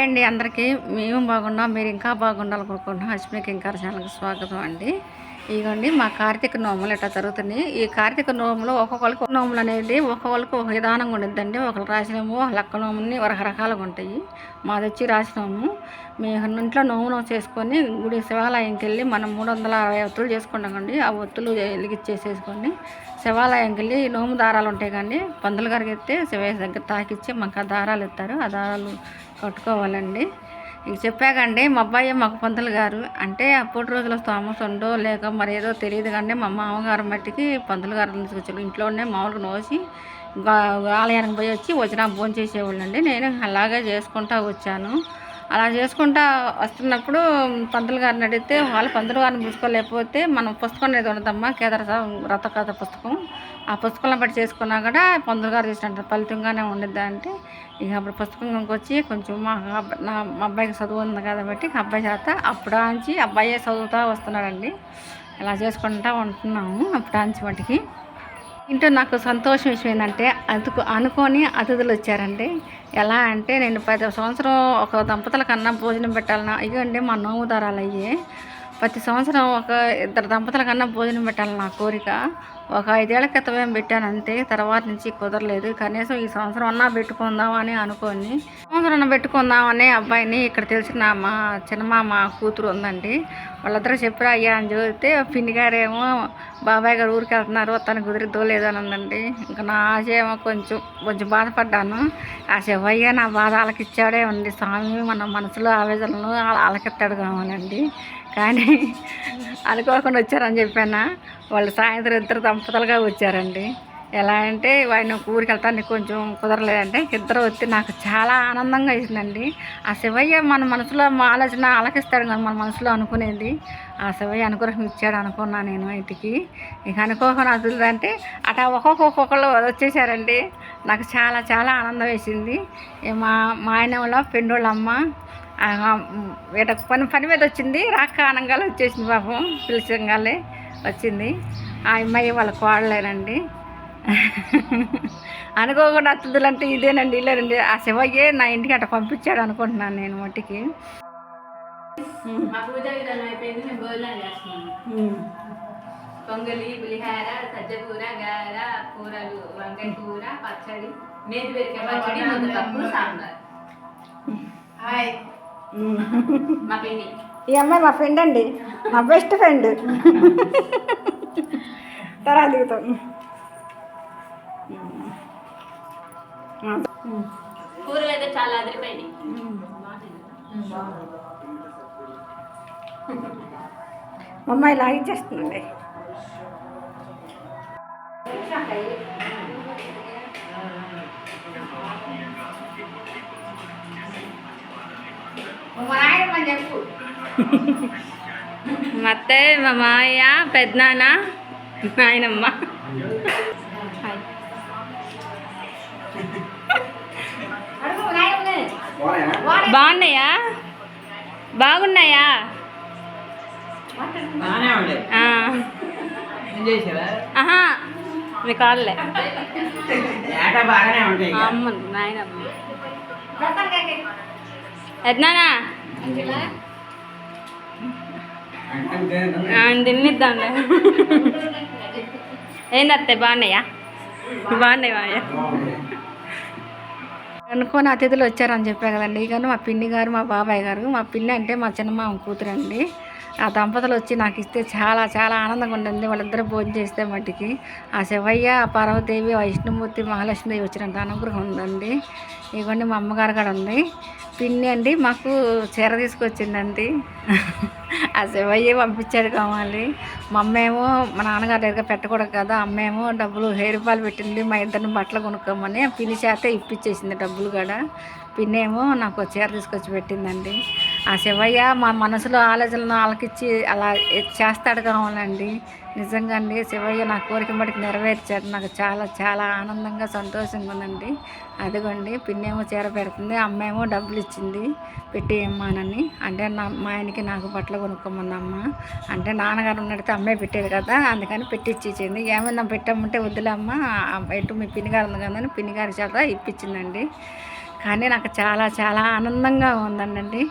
అండి అందరికీ. మేము బాగున్నాం మీరు ఇంకా బాగుండాలి కోరుకుంటున్నాం అశ్మికి ఇంకా ఛానల్కి స్వాగతం అండి. ఇదిగోండి మా కార్తీక నోములు ఇట్లా జరుగుతున్నాయి? ఈ కార్తీక నోములు ఒక్కొక్కరికి నోములు అనేది ఒక్కొక్కరికి ఒక విధానంగా ఉండిద్దండి. ఒకరు రాసినము లక్క నోముని రకరకాలుగా ఉంటాయి. మాది వచ్చి రాసినాము మేము ఇంట్లో నోమును చేసుకొని గుడి శివాలయంకి వెళ్ళి మనం మూడు వందల అరవై ఒత్తులు చేసుకుంటామండి ఆ ఒత్తులు వెలిగిచ్చేసేసుకొని శివాలయంకి వెళ్ళి నోము దారాలు ఉంటాయి కానీ పందులు గారికి ఎత్తే శివ దగ్గర తాకిచ్చి మాకు ఆ దారాలు ఇస్తారు ఆ దారాలు కట్టుకోవాలండి. మీకు చెప్పాకండి మా అబ్బాయి మాకు పంతులు గారు. అంటే అప్పటి రోజుల స్తోమస్ ఉండో లేక మరి ఏదో తెలియదు కానీ మా మామగారు మట్టికి పంతులు గారు తీసుకొచ్చారు ఇంట్లోనే మామూలుగా నోసి ఆలయానికి పోయి వచ్చి వచ్చిన భోజనం చేసేవాళ్ళండి నేను అలాగే చేసుకుంటా వచ్చాను. అలా చేసుకుంటా వస్తున్నప్పుడు పంతులు గారిని అడిగితే వాళ్ళు పంతులు గారిని చూసుకోలేకపోతే మనం పుస్తకం అనేది ఉండదమ్మా కేదార రథకథ పుస్తకం. ఆ పుస్తకంలో బట్టి చేసుకున్నా కూడా పంతులు గారు చేసినట్టు ఫలితంగానే ఉండిద్దా అంటే ఇక అప్పుడు పుస్తకంకి వచ్చి కొంచెం మా నా మా అబ్బాయికి చదువు ఉంది కాబట్టి అబ్బాయి చేత అప్పుడాంచి అబ్బాయే చదువుతా వస్తున్నాడండి. ఇలా చేసుకుంటా ఉంటున్నాము అప్పుడాంచి వాటికి ఇంట్లో నాకు సంతోషం విషయం ఏంటంటే అందుకు అనుకొని అతిథులు వచ్చారండి. ఎలా అంటే నేను పది సంవత్సరం ఒక దంపతుల కన్నా భోజనం పెట్టాలన్నా ఇవ్వండి మా నోము దారాలు అయ్యే ప్రతి సంవత్సరం ఒక ఇద్దరు దంపతుల కన్నా భోజనం పెట్టాలని నా కోరిక. ఒక ఐదేళ్ళ క్రితం ఏం పెట్టాను అంతే తర్వాత నుంచి కుదరలేదు. కనీసం ఈ సంవత్సరం అన్నా పెట్టుకుందామని అనుకొని సంవత్సరం అన్నా పెట్టుకుందామని అబ్బాయిని ఇక్కడ తెలిసిన మా చిన్నమామ కూతురు ఉందండి. వాళ్ళిద్దరూ చెప్పారు అయ్యా అని చూస్తే పిన్ని గారేమో బాబాయ్ గారు ఊరికి వెళ్తున్నారు తను కుదిరిద్దో లేదో అని ఉందండి ఇంకా నా ఆశ ఏమో కొంచెం కొంచెం బాధపడ్డాను. ఆ శివయ్య నా బాధ ఆలకిచ్చాడే ఉంది స్వామి మన మనసులో ఆవేదనలు ఆల- ఆలకెత్తాడు కావాలండి. కానీ అనుకోకుండా వచ్చారని చెప్పాను? వాళ్ళు సాయంత్రం ఇద్దరు దంపతులుగా వచ్చారండి. ఎలా అంటే ఆయన ఊరికి వెళ్తాను కొంచెం కుదరలేదంటే ఇద్దరు వచ్చి నాకు చాలా ఆనందంగా వేసిందండి. ఆ శివయ్య మన మనసులో మా ఆలోచన ఆలకిస్తాడు కదా మన మనసులో అనుకునేది. ఆ శివయ్య అనుగ్రహం ఇచ్చాడు అనుకున్నా నేను ఇంటికి. ఇక అనుకోకుండా అంటే అట ఒక్కొక్క ఒక్కొక్కళ్ళు వచ్చేసారండి. నాకు చాలా చాలా ఆనందం వేసింది. మా మా ఆయన వాళ్ళ వీట పని పని మీద వచ్చింది. రాక అనగానే వచ్చేసింది పాపం పిలిచంగానే వచ్చింది. ఆ అమ్మాయి వాళ్ళ కోడలేనండి. అనుకోకుండా అతిథులు అంటే ఇదేనండి ఇల్లేనండి. ఆ శివయ్యే నా ఇంటికి అట్ట పంపించాడు అనుకుంటున్నాను నేను మట్టికి. పొంగలి పులిహార సజ్జకూర గార కూరలు వంకాయ కూర పచ్చడి నేతి పెరిగే పచ్చడి సాంబార్. హాయ్. ఈ అమ్మాయి మా ఫ్రెండ్ అండి. మా బెస్ట్ ఫ్రెండ్ తర్వాత దిగుతాం కూరలు అయితే చాలా అమ్మాయి లాగించేస్తుందండి మా అత్తయ్య మా మాయ పెద్దనాన్న నాయనమ్మ. బాగున్నాయా? బాగున్నాయా? ఆహా మీ కాళ్ళే. అమ్మ నాయనమ్మ. ఎద్నానా తిన్నిద్దాంలే. ఏంది అత్తయ్య బాగున్నాయా? బాగున్నాయి మాయ అనుకోని అతిథులు వచ్చారని చెప్పా కదండి. ఇక మా పిన్ని గారు మా బాబాయ్ గారు మా పిన్ని అంటే మా చిన్నమామ కూతురు అండి ఆ దంపతులు వచ్చి నాకు ఇస్తే చాలా చాలా ఆనందంగా ఉండింది వాళ్ళిద్దరూ భోజనం చేస్తే మట్టికి ఆ శివయ్య ఆ పార్వతీదేవి ఆ విష్ణుమూర్తి మహాలక్ష్మీదేవి వచ్చినంత అనుగ్రహం ఉందండి. ఇవ్వండి మా అమ్మగారు కూడా ఉంది. పిన్ని అండి మాకు చీర తీసుకొచ్చిందండి. ఆ శివయ్య పంపించాడు కావాలి. మా అమ్మేమో మా నాన్నగారి దగ్గర పెట్టకూడదు కదా అమ్మేమో డబ్బులు వెయ్యి రూపాయలు పెట్టింది మా ఇద్దరిని బట్టలు కొనుక్కోమని పిన్ని చేత ఇప్పించేసింది డబ్బులు కూడా. పిన్నేమో నాకు చీర తీసుకొచ్చి పెట్టిందండి. ఆ శివయ్య మా మనసులో ఆలోచనలను ఆలకిచ్చి అలా చేస్తాడు కావాలండి. నిజంగా అండి శివయ్య నా కోరిక మటుకు నెరవేర్చాడు. నాకు చాలా చాలా ఆనందంగా సంతోషంగా ఉందండి. అదిగోండి పిన్నేమో చీర పెడుతుంది అమ్మేమో డబ్బులు ఇచ్చింది పెట్టి ఇమ్మానని అంటే నా మా ఆయనకి నాకు బట్టలు కొనుక్కోమంది అమ్మ అంటే నాన్నగారు ఉన్నట్టు అమ్మే పెట్టేది కదా అందుకని పెట్టిచ్చింది ఇచ్చింది ఏమన్నా పెట్టామంటే వద్దులే ఎటు మీ పిన్నిగారు ఉంది కదా అని పిన్నిగారి చేత ఇప్పించిందండి. కానీ నాకు చాలా చాలా ఆనందంగా ఉందండి.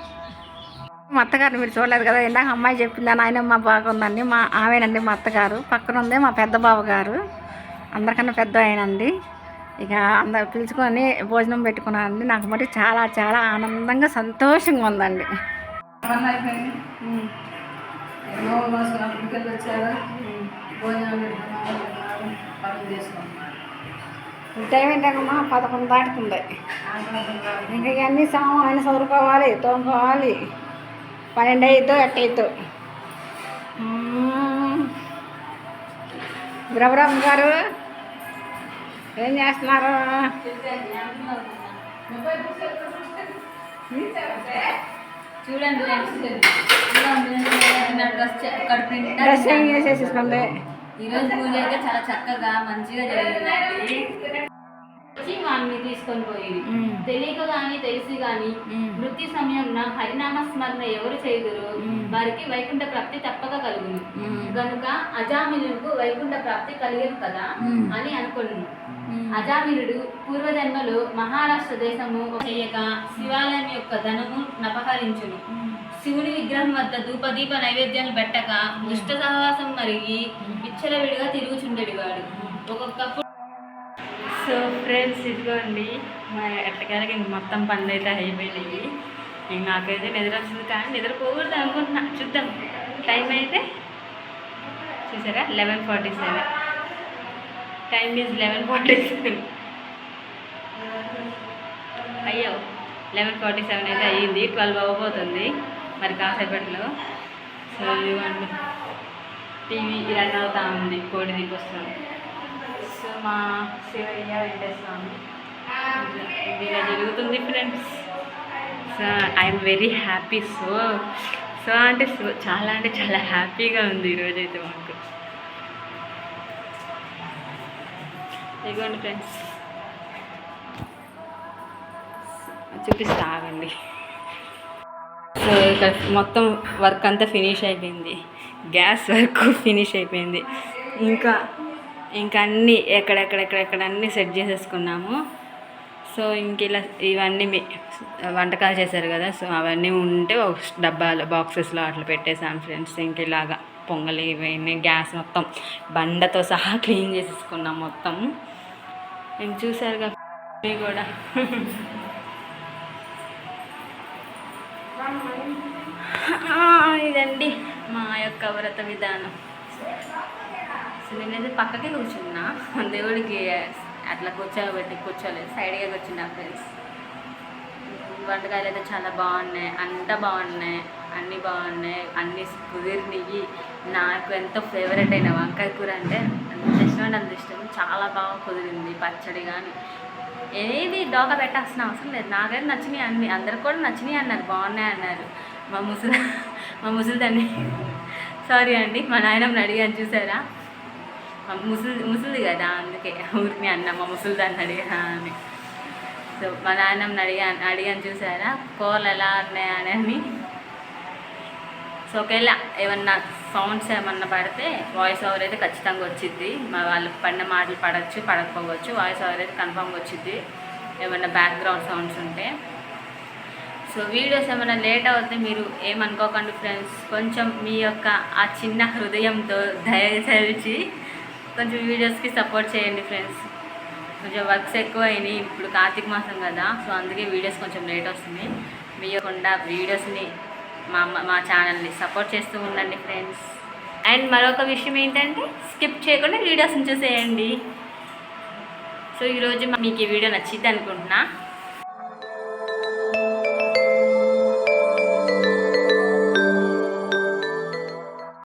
మా అత్తగారు మీరు చూడలేదు కదా ఇందాక అమ్మాయి చెప్పింది నాయనమ్మ బాగుందండి. మా ఆమెనండి మా అత్తగారు. పక్కన ఉంది మా పెద్ద బావ గారు. అందరికన్నా పెద్ద ఆయనండి. ఇక అందరు పిలుచుకొని భోజనం పెట్టుకున్నానండి నాకు మరి చాలా చాలా ఆనందంగా సంతోషంగా ఉందండి. టైం ఏంటమ్మా పదకొండు దాటుతుంది. ఇంకా ఇవన్నీ సామాన్ చదువుకోవాలి తోముకోవాలి. పన్నెండు అయిద్దో ఎట్టయిద్దో బ్రహ్మ గారు ఏం చేస్తున్నారు? చూడండి డ్రెస్ చేసేసుకోండి ఈరోజు పూజ అయితే చాలా చక్కగా మంచిగా జరిగిందండి వచ్చి వాడిని తీసుకొని పోయి మ్మ్. తెలియక గాని తెలిసి గాని. మృత్యు సమయంలో హరినామ స్మరణ ఎవరు చేయుదురు. వారికి వైకుంఠ ప్రాప్తి తప్పక కలుగును మ్మ్. గనుక అజామినుడికి వైకుంఠ ప్రాప్తి కలిగను కదా. అని అనుకున్నాను. అజామినుడు పూర్వజన్మలో మహారాష్ట్ర దేశము చేయక శివాలయం యొక్క ధనము నపహరించును శివుని విగ్రహం వద్ద ధూపదీప నైవేద్యాలు పెట్టక దుష్ట సహవాసం మరిగి విచ్చలవిడిగా తిరుగుచుండేవాడు ఒక్కొక్కప్పుడు సో ఫ్రెండ్స్ ఇదిగోండి. మా ఎట్టకాలకి ఇంక మొత్తం పనులు అయితే అయిపోయినాయి. ఇంక నాకైతే నిద్ర వస్తుంది కానీ నిద్రపోకూడదు అనుకుంటున్నా. చూద్దాం. టైం అయితే చూసారా? Eleven forty seven time is eleven forty seven అయ్యో లెవెన్ ఫార్టీ సెవెన్ అయితే అయ్యింది. ట్వెల్వ్ అవ్వబోతుంది. మరి కాసేపట్లో. సో ఇవ్వండి టీవీ రన్ అవుతా ఉంది. కోడి దిగొస్తుంది సో మా శివయ్య వెంకటేశ్వమి ఇది ఇలా జరుగుతుంది friends so I'm very happy so so అంటే సో చాలా అంటే చాలా హ్యాపీగా ఉంది ఈరోజు అయితే మాకు. ఇదిగోండి ఫ్రెండ్స్ చూపిస్తా ఆగండి. సో ఇక్కడ మొత్తం వర్క్ అంతా ఫినిష్ అయిపోయింది. గ్యాస్ వర్క్ ఫినిష్ అయిపోయింది. ఇంకా ఇంకా అన్నీ ఎక్కడెక్కడెక్కడెక్కడ అన్నీ సెట్ చేసేసుకున్నాము. సో ఇంక ఇలా ఇవన్నీ మీ వంటకాలు చేశారు కదా సో అవన్నీ ఉంటే ఒక బాక్సెస్లో అట్లా పెట్టేసాను ఫ్రెండ్స్. ఇంక ఇలాగా పొంగలి ఇవన్నీ గ్యాస్ మొత్తం బండతో సహా క్లీన్ చేసేసుకున్నాం మొత్తం. నేను చూశారు కదా కూడా. ఇదండి మా యొక్క వ్రత విధానం. సో నేనైతే పక్కకే కూర్చున్నా. దేవుడికి అట్లా కూర్చోబెట్టి కూర్చోలేదు. సైడ్గా కూర్చున్నా ఫ్రెండ్స్. వంటకాయలు అయితే చాలా బాగున్నాయి. అంతా బాగున్నాయి. అన్నీ బాగున్నాయి. అన్నీ కుదిరినవి నాకు ఎంతో ఫేవరెట్ అయిన వంకాయ కూర అంటే అంత ఇష్టం అంటే అంత ఇష్టం. చాలా బాగా కుదిరింది. పచ్చడి కానీ ఏది డోక పెట్టాల్సిన అవసరం లేదు. నాకైతే నచ్చినాయి అన్ని. అందరికి కూడా నచ్చినాయి అన్నారు. బాగున్నాయి అన్నారు. మా ముసలి మా ముసలిదాన్ని. సారీ అండి. మా నాయనమ్మని అడిగాను. చూసారా? ముసలి ముసలిది కదా అందుకే ఊరికి అన్న మా ముసలిదాన్ని అడిగా అని సో మా నాన్నమ్మని అడిగాను అడిగాను చూసారా కోళ్ళు ఎలా ఉన్నాయని అని సో ఒకవేళ ఏమన్నా సౌండ్స్ ఏమన్నా పడితే వాయిస్ ఓవర్ అయితే ఖచ్చితంగా వచ్చింది మా వాళ్ళు పడిన మాటలు పడవచ్చు పడకపోవచ్చు వాయిస్ ఓవర్ అయితే కన్ఫామ్గా వచ్చింది ఏమన్నా బ్యాక్గ్రౌండ్ సౌండ్స్ ఉంటే సో వీడియోస్ ఏమైనా లేట్ అవుతే మీరు ఏమనుకోకండి ఫ్రెండ్స్ కొంచెం మీ యొక్క ఆ చిన్న హృదయంతో దయచేసి కొంచెం వీడియోస్కి సపోర్ట్ చేయండి ఫ్రెండ్స్. కొంచెం వర్క్స్ ఎక్కువ అయినాయి ఇప్పుడు కార్తీక మాసం కదా సో అందుకే వీడియోస్ కొంచెం లేట్ వస్తుంది. మీయకుండా వీడియోస్ని మా అమ్మ మా ఛానల్ని సపోర్ట్ చేస్తూ ఉండండి ఫ్రెండ్స్. అండ్ మరొక విషయం ఏంటంటే స్కిప్ చేయకుండా వీడియోస్ని చూసేయండి. సో ఈరోజు మీకు ఈ వీడియో నచ్చింది అనుకుంటున్నా.